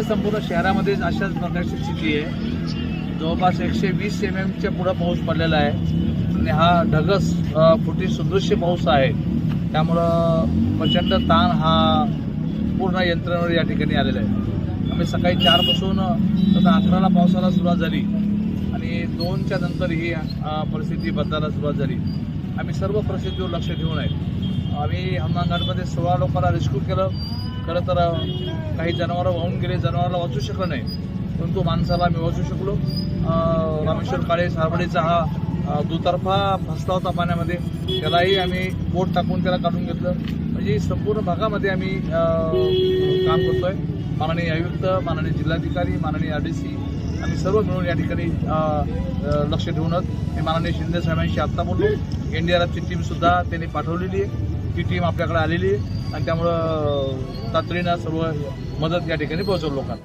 संपूर्ण शहरामध्ये अशाच प्रकारची स्थिती आहे. जवळपास एकशे वीस एम एमच्या पुढं पाऊस पडलेला आहे. आणि हा ढगस फुटी सदृश्य पाऊस आहे. त्यामुळं प्रचंड ताण हा पूर्ण यंत्रणेवर या ठिकाणी आलेला आहे. आम्ही सकाळी चारपासून तर अकराला पावसाला सुरुवात झाली. आणि दोनच्या नंतर ही परिस्थिती बदलायला सुरुवात झाली. आम्ही सर्व परिस्थितीवर लक्ष ठेवून आहे. आम्ही हनुमानगडमध्ये सोळा लोकांना रेस्क्यू केलं. खरं तर काही जनावरं वाहून गेले जनावराला वाचू शकलं नाही. परंतु माणसाला आम्ही वाचू शकलो. रामेश्वर काळे सारवडेचा हा दुतर्फा फसला होता पाण्यामध्ये. त्यालाही आम्ही बोट टाकून त्याला काढून घेतलं. म्हणजे संपूर्ण भागामध्ये आम्ही काम करतोय. माननीय आयुक्त माननीय जिल्हाधिकारी माननीय आर डी सी आम्ही सर्व मिळून या ठिकाणी लक्ष ठेवूनच मी माननीय शिंदे साहेबांशी आत्ता बोललो. एन डी आर एफची टीमसुद्धा त्यांनी पाठवलेली आहे. ती टीम आपल्याकडे आलेली आहे. आणि त्यामुळं तातडीनं सर्व मदत या ठिकाणी पोहोचवलं लोकांना.